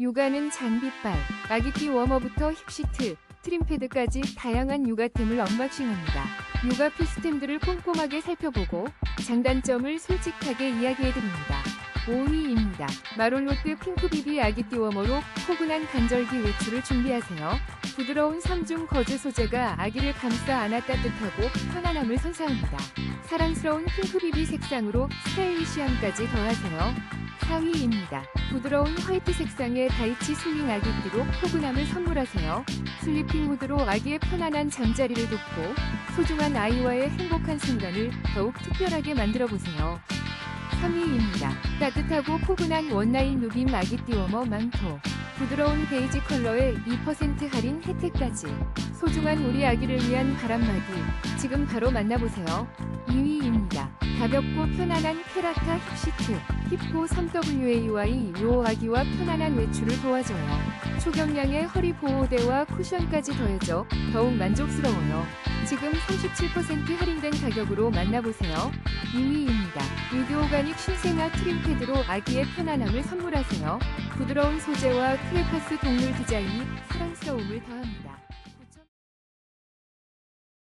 육아는 장비빨, 아기띠 워머부터 힙시트, 트림패드까지 다양한 육아템을 언박싱합니다. 육아 필수템들을 꼼꼼하게 살펴보고 장단점을 솔직하게 이야기해드립니다. 5위입니다. 마롤로트 핑크비비 아기 띠 워머로 포근한 간절기 외출을 준비하세요. 부드러운 삼중 거즈 소재가 아기를 감싸 안아 따뜻하고 편안함을 선사합니다. 사랑스러운 핑크비비 색상으로 스타일리시함까지 더하세요. 4위입니다. 부드러운 화이트 색상의 다이치 슬링 아기띠로 포근함을 선물하세요. 슬리핑 모드로 아기의 편안한 잠자리를 돕고 소중한 아이와의 행복한 순간을 더욱 특별하게 만들어 보세요. 3위입니다. 따뜻하고 포근한 원라인 누빔 아기 띠 워머 망토. 부드러운 베이지 컬러에 2% 할인 혜택까지. 소중한 우리 아기를 위한 바람막이. 지금 바로 만나보세요. 2위입니다. 가볍고 편안한 케라타 힙시트. 힙고 3WAY 요 아기와 편안한 외출을 도와줘요. 초경량의 허리 보호대와 쿠션까지 더해져 더욱 만족스러워요. 지금 37% 할인된 가격으로 만나보세요. 2위입니다. 유디오가닉 신생아 트림패드로 아기의 편안함을 선물하세요. 부드러운 소재와 크레파스 동물 디자인이 사랑스러움을 더합니다.